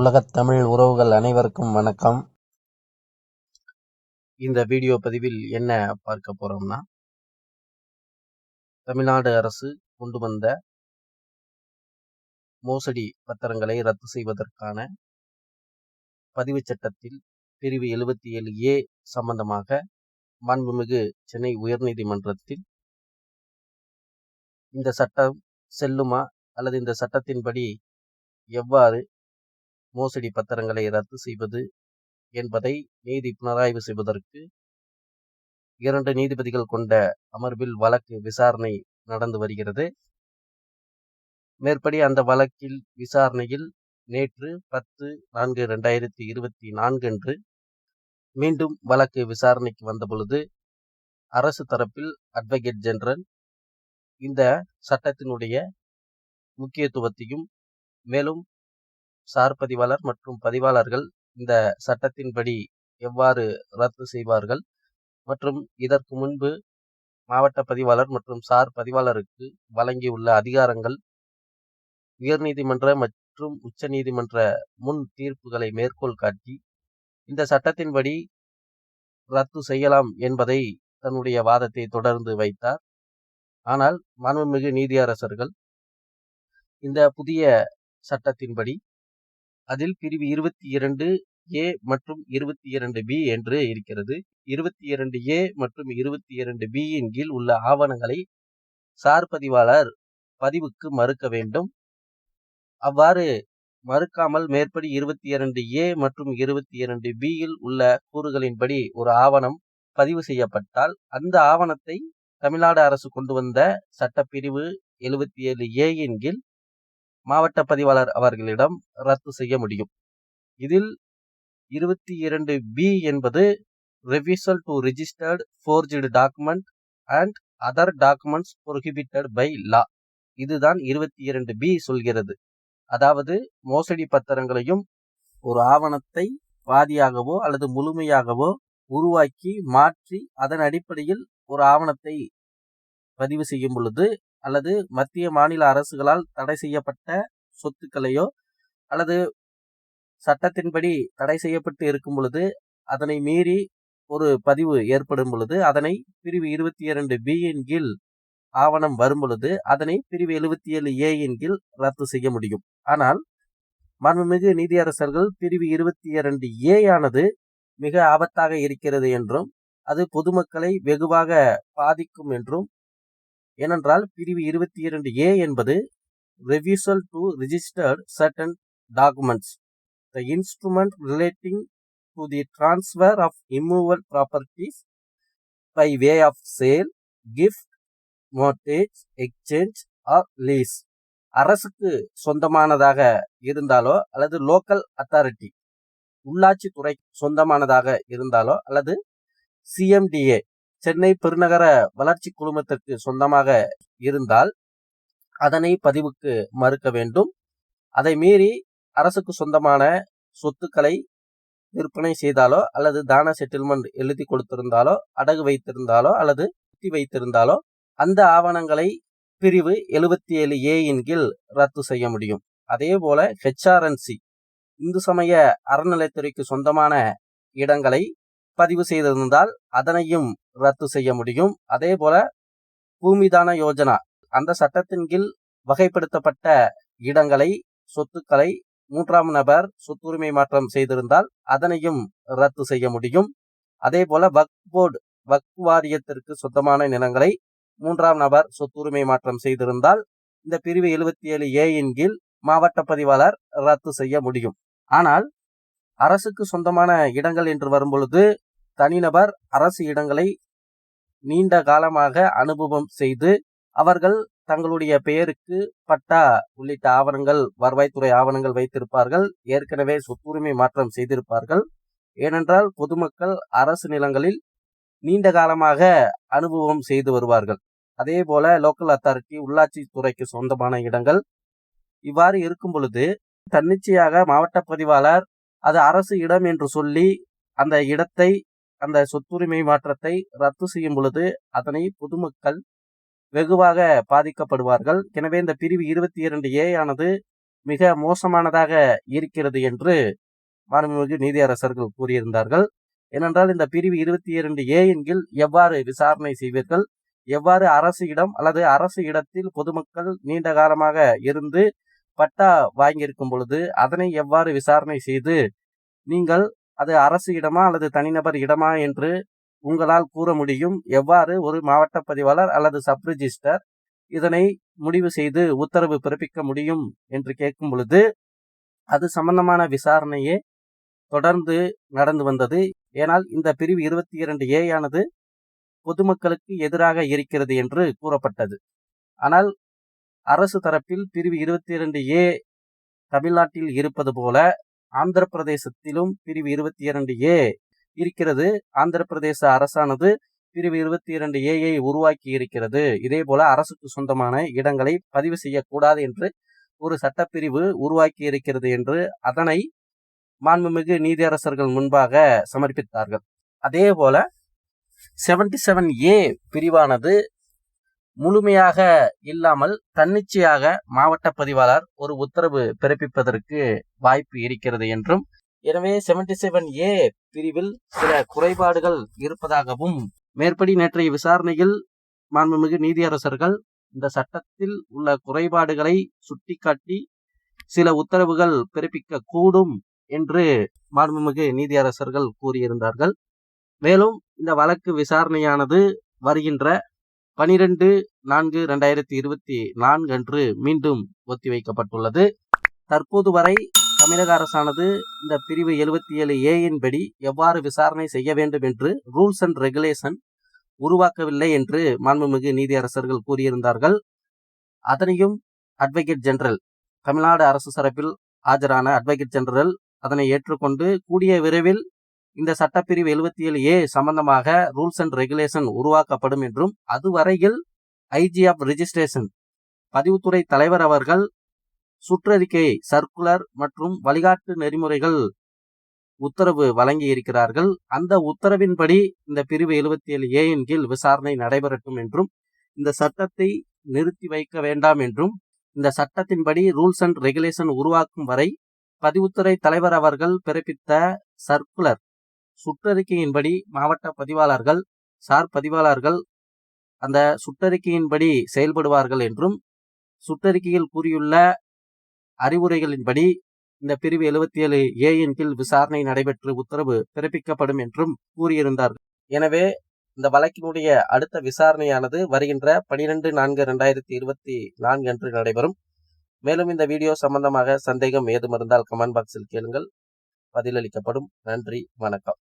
உலகத் தமிழ் உறவுகள் அனைவருக்கும் வணக்கம். இந்த வீடியோ பதிவில் என்ன பார்க்க போறோம்னா தமிழ்நாடு அரசு கொண்டு வந்த மோசடி பத்திரங்களை ரத்து செய்வதற்கான பதிவு சட்டத்தில் பிரிவு எழுபத்தி ஏழு ஏ சம்பந்தமாக மாண்புமிகு சென்னை உயர்நீதிமன்றத்தில் இந்த சட்டம் செல்லுமா அல்லது இந்த சட்டத்தின்படி எவ்வாறு மோசடி பத்திரங்களை ரத்து செய்வது என்பதை நீதி புனராய்வு செய்வதற்கு இரண்டு நீதிபதிகள் கொண்ட அமர்வில் வழக்கு விசாரணை நடந்து வருகிறது. மேற்படி அந்த வழக்கில் விசாரணையில் நேற்று பத்து நான்கு ரெண்டாயிரத்தி இருபத்தி நான்கு அன்று மீண்டும் வழக்கு விசாரணைக்கு வந்தபொழுது அரசு தரப்பில் அட்வொகேட் ஜெனரல் இந்த சட்டத்தினுடைய முக்கியத்துவத்தையும் மேலும் சார் பதிவாளர் மற்றும் பதிவாளர்கள் இந்த சட்டத்தின்படி எவ்வாறு ரத்து செய்வார்கள்? மற்றும் இதற்கு முன்பு மாவட்ட பதிவாளர் மற்றும் சார் பதிவாளருக்கு வழங்கியுள்ள அதிகாரங்கள் உயர்நீதிமன்ற மற்றும் உச்சநீதிமன்ற முன் தீர்ப்புகளை மேற்கோள் காட்டி இந்த சட்டத்தின்படி ரத்து செய்யலாம் என்பதை தன்னுடைய வாதத்தை தொடர்ந்து வைத்தார். ஆனால் மாண்புமிகு நீதியரசர்கள் இந்த புதிய சட்டத்தின்படி அதில் பிரிவு இருபத்தி இரண்டு ஏ மற்றும் இருபத்தி இரண்டு பி என்று இருக்கிறது. இருபத்தி இரண்டு ஏ மற்றும் இருபத்தி இரண்டு பியின் கீழ் உள்ள ஆவணங்களை சார் பதிவாளர் பதிவுக்கு மறுக்க வேண்டும். அவ்வாறு மறுக்காமல் மேற்படி இருபத்தி இரண்டு ஏ மற்றும் இருபத்தி இரண்டு பியில் உள்ள கூறுகளின்படி ஒரு ஆவணம் பதிவு செய்யப்பட்டால் அந்த ஆவணத்தை தமிழ்நாடு அரசு கொண்டு வந்த சட்டப்பிரிவு எழுபத்தி ஏழு ஏயின் கீழ் மாவட்ட பதிவாளர் அவர்களிடம் ரத்து செய்ய முடியும். இதில் இருபத்தி இரண்டு பி என்பது refusal to registered forged document and other documents prohibited by law இதுதான் இருபத்தி இரண்டு பி சொல்கிறது. அதாவது மோசடி பத்திரங்களையும் ஒரு ஆவணத்தை பாதியாகவோ அல்லது முழுமையாகவோ உருவாக்கி மாற்றி அதன் அடிப்படையில் ஒரு ஆவணத்தை பதிவு செய்யும் பொழுது அல்லது மத்திய மாநில அரசுகளால் தடை செய்யப்பட்ட சொத்துக்களையோ அல்லது சட்டத்தின்படி தடை செய்யப்பட்டு இருக்கும் பொழுது அதனை மீறி ஒரு பதிவு ஏற்படும் பொழுது அதனை பிரிவு இருபத்தி இரண்டு பியின் கீழ் ஆவணம் வரும் பொழுது அதனை பிரிவு எழுபத்தி ஏழு ஏயின் கீழ் ரத்து செய்ய முடியும். ஆனால் மாண்புமிகு நீதியரசர்கள் பிரிவு இருபத்தி இரண்டு ஏ ஆனது மிக ஆபத்தாக இருக்கிறது என்றும் அது பொதுமக்களை வெகுவாக பாதிக்கும் என்றும் ஏனென்றால் பிரிவு இருபத்தி இரண்டு ஏ என்பது refusal to registered certain documents the instrument relating to the transfer of immovable properties by way of sale gift mortgage exchange or lease அரசுக்கு சொந்தமானதாக இருந்தாலோ அல்லது லோக்கல் அத்தாரிட்டி உள்ளாட்சி துறை சொந்தமானதாக இருந்தாலோ அல்லது சிஎம்டிஏ சென்னை பெருநகர வளர்ச்சி குழுமத்திற்கு சொந்தமாக இருந்தால் அதனை பதிவுக்கு மறுக்க வேண்டும். அதை மீறி அரசுக்கு சொந்தமான சொத்துக்களை விற்பனை செய்தாலோ அல்லது தான செட்டில்மெண்ட் எழுதி கொடுத்திருந்தாலோ அடகு வைத்திருந்தாலோ அல்லது சுத்தி வைத்திருந்தாலோ அந்த ஆவணங்களை பிரிவு எழுபத்தி ஏழு ஏயின் கீழ் ரத்து செய்ய முடியும். அதே போல ஹெச்ஆர்என்சி இந்து சமய அறநிலைத்துறைக்கு சொந்தமான இடங்களை பதிவு செய்திருந்தால் அதனையும் ரத்து செய்ய முடியும். அதே போல பூமிதான யோஜனா அந்த சட்டத்தின் கீழ் வகைப்படுத்தப்பட்ட இடங்களை சொத்துக்களை மூன்றாம் நபர் சொத்துரிமை மாற்றம் செய்திருந்தால் அதனையும் ரத்து செய்ய முடியும். அதே போல வக் போர்டு வக் வாரியத்திற்கு சொந்தமான நிலங்களை மூன்றாம் நபர் சொத்துரிமை மாற்றம் செய்திருந்தால் இந்த பிரிவு எழுபத்தி ஏழு ஏயின் கீழ் மாவட்ட பதிவாளர் ரத்து செய்ய முடியும். ஆனால் அரசுக்கு சொந்தமான இடங்கள் என்று வரும்பொழுது தனிநபர் அரசு இடங்களை நீண்ட காலமாக அனுபவம் செய்து அவர்கள் தங்களுடைய பெயருக்கு பட்டா உள்ளிட்ட ஆவணங்கள் வருவாய்த்துறை ஆவணங்கள் வைத்திருப்பார்கள். ஏற்கனவே சொத்துரிமை மாற்றம் செய்திருப்பார்கள். ஏனென்றால் பொதுமக்கள் அரசு நிலங்களில் நீண்ட காலமாக அனுபவம் செய்து வருவார்கள். அதே போல லோக்கல் அத்தாரிட்டி உள்ளாட்சி துறைக்கு சொந்தமான இடங்கள். இவ்வாறு இருக்கும் பொழுது தன்னிச்சையாக மாவட்ட பதிவாளர் அது அரசு இடம் என்று சொல்லி அந்த இடத்தை அந்த சொத்துரிமை மாற்றத்தை ரத்து செய்யும் பொழுது அதனை பொதுமக்கள் வெகுவாக பாதிக்கப்படுவார்கள். எனவே இந்த பிரிவு இருபத்தி இரண்டு ஏ ஆனது மிக மோசமானதாக இருக்கிறது என்று மாண்புமிகு நீதியரசர்கள் கூறியிருந்தார்கள். ஏனென்றால் இந்த பிரிவு இருபத்தி இரண்டு ஏ என்கில் எவ்வாறு விசாரணை செய்வீர்கள்? எவ்வாறு அரசு இடம் அல்லது அரசு இடத்தில் பொதுமக்கள் நீண்ட காலமாக இருந்து பட்டா வாங்கியிருக்கும் பொழுது அதனை எவ்வாறு விசாரணை செய்து நீங்கள் அது அரசு இடமா அல்லது தனிநபர் இடமா என்று உங்களால் கூற முடியும். எவ்வாறு? ஒரு மாவட்ட பதிவாளர் அல்லது சப் ரிஜிஸ்டர் இதனை முடிவு செய்து உத்தரவு பிறப்பிக்க முடியும் என்று கேட்கும் பொழுது அது சம்பந்தமான விசாரணையே தொடர்ந்து நடந்து வந்தது. ஏனால் இந்த பிரிவு இருபத்தி இரண்டு ஏ ஆனது பொதுமக்களுக்கு எதிராக இருக்கிறது என்று கூறப்பட்டது. ஆனால் அரசு தரப்பில் பிரிவு இருபத்தி இரண்டு ஏ தமிழ்நாட்டில் இருப்பது போல ஆந்திர பிரதேசத்திலும் பிரிவு இருபத்தி இரண்டு ஏ இருக்கிறது. ஆந்திர பிரதேச அரசானது பிரிவு இருபத்தி இரண்டு ஏஐ உருவாக்கி இருக்கிறது. இதே போல அரசுக்கு சொந்தமான இடங்களை பதிவு செய்யக்கூடாது என்று ஒரு சட்டப்பிரிவு உருவாக்கி இருக்கிறது என்று அதனை மாண்புமிகு நீதியரசர்கள் முன்பாக சமர்ப்பித்தார்கள். அதே போல செவன்டி செவன் ஏ பிரிவானது முழுமையாக இல்லாமல் தன்னிச்சையாக மாவட்ட பதிவாளர் ஒரு உத்தரவு பிறப்பிப்பதற்கு வாய்ப்பு இருக்கிறது என்றும் எனவே செவன்டி செவன் ஏ பிரிவில் சில குறைபாடுகள் இருப்பதாகவும் மேற்படி நேற்றைய விசாரணையில் மாண்புமிகு நீதியரசர்கள் இந்த சட்டத்தில் உள்ள குறைபாடுகளை சுட்டிக்காட்டி சில உத்தரவுகள் பிறப்பிக்க கூடும் என்று மாண்புமிகு நீதியரசர்கள் கூறியிருந்தார்கள். மேலும் இந்த வழக்கு விசாரணையானது வருகின்ற பனிரெண்டு நான்கு ரெண்டாயிரத்தி இருபத்தி நான்கு அன்று மீண்டும் ஒத்திவைக்கப்பட்டுள்ளது. தற்போது வரை தமிழக அரசானது இந்த பிரிவு எழுபத்தி ஏழு ஏயின் படி எவ்வாறு விசாரணை செய்ய வேண்டும் என்று ரூல்ஸ் அண்ட் ரெகுலேஷன் உருவாக்கவில்லை என்று மாண்புமிகு நீதியரசர்கள் கூறியிருந்தார்கள். அதனையும் அட்வொகேட் ஜெனரல் தமிழ்நாடு அரசு தரப்பில் ஆஜரான அட்வொகேட் ஜெனரல் அதனை ஏற்றுக்கொண்டு கூடிய விரைவில் இந்த சட்டப்பிரிவு எழுபத்தி ஏழு ஏ சம்பந்தமாக ரூல்ஸ் அண்ட் ரெகுலேஷன் உருவாக்கப்படும் என்றும் அதுவரையில் ஐஜி ஆஃப் ரிஜிஸ்ட்ரேஷன் பதிவுத்துறை தலைவர் அவர்கள் சுற்றறிக்கை சர்க்குலர் மற்றும் வழிகாட்டு நெறிமுறைகள் உத்தரவு வழங்கி இருக்கிறார்கள் அந்த உத்தரவின்படி இந்த பிரிவு எழுபத்தி ஏழு ஏயின் கீழ் விசாரணை நடைபெறட்டும் என்றும் இந்த சட்டத்தை நிறுத்தி வைக்க வேண்டாம் என்றும் இந்த சட்டத்தின்படி ரூல்ஸ் அண்ட் ரெகுலேஷன் உருவாக்கும் வரை பதிவுத்துறை தலைவர் அவர்கள் பிறப்பித்த சர்க்குலர் சுற்றறிக்கையின்படி மாவட்ட பதிவாளர்கள் சார் பதிவாளர்கள் அந்த சுற்றறிக்கையின்படி செயல்படுவார்கள் என்றும் சுற்றறிக்கையில் கூறியுள்ள அறிவுரைகளின்படி இந்த பிரிவு எழுபத்தி ஏழு ஏயின் கீழ் விசாரணை நடைபெற்று உத்தரவு பிறப்பிக்கப்படும் என்றும் கூறியிருந்தார்கள். எனவே இந்த வழக்கினுடைய அடுத்த விசாரணையானது வருகின்ற பனிரெண்டு நான்கு ரெண்டாயிரத்தி இருபத்தி நான்கு அன்று நடைபெறும். மேலும் இந்த வீடியோ சம்பந்தமாக சந்தேகம் ஏதும் இருந்தால் கமெண்ட் பாக்ஸில் கேளுங்கள். பதிலளிக்கப்படும். நன்றி. வணக்கம்.